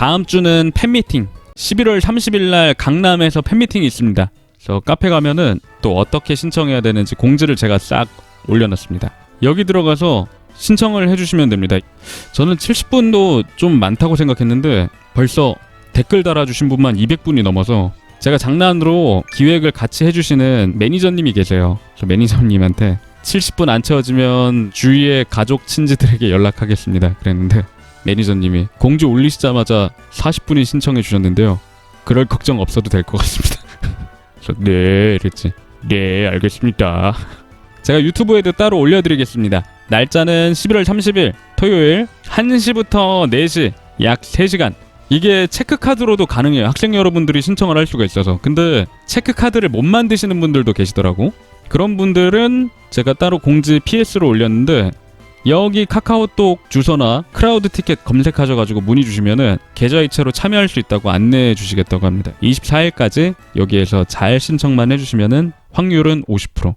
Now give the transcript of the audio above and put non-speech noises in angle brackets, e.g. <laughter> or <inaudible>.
다음 주는 팬미팅 11월 30일 날 강남에서 팬미팅이 있습니다. 그래서 카페 가면은 또 어떻게 신청해야 되는지 공지를 제가 싹 올려놨습니다. 여기 들어가서 신청을 해주시면 됩니다. 저는 70분도 좀 많다고 생각했는데 벌써 댓글 달아주신 분만 200분이 넘어서 제가 장난으로 기획을 같이 해주시는 매니저님이 계세요. 저 매니저님한테 70분 안 채워지면 주위의 가족 친지들에게 연락하겠습니다. 그랬는데 매니저님이 공지 올리시자마자 40분이 신청해 주셨는데요. 그럴 걱정 없어도 될 것 같습니다. <laughs> 그래서 네 이랬지. 네 알겠습니다. 제가 유튜브에도 따로 올려드리겠습니다. 날짜는 11월 30일 토요일 1시부터 4시 약 3시간 이게 체크카드로도 가능해요. 학생 여러분들이 신청을 할 수가 있어서. 근데 체크카드를 못 만드시는 분들도 계시더라고. 그런 분들은 제가 따로 공지 PS로 올렸는데 여기 카카오톡 주소나 크라우드 티켓 검색하셔가지고 문의 주시면은 계좌 이체로 참여할 수 있다고 안내해 주시겠다고 합니다. 24일까지 여기에서 잘 신청만 해주시면은 확률은 50%.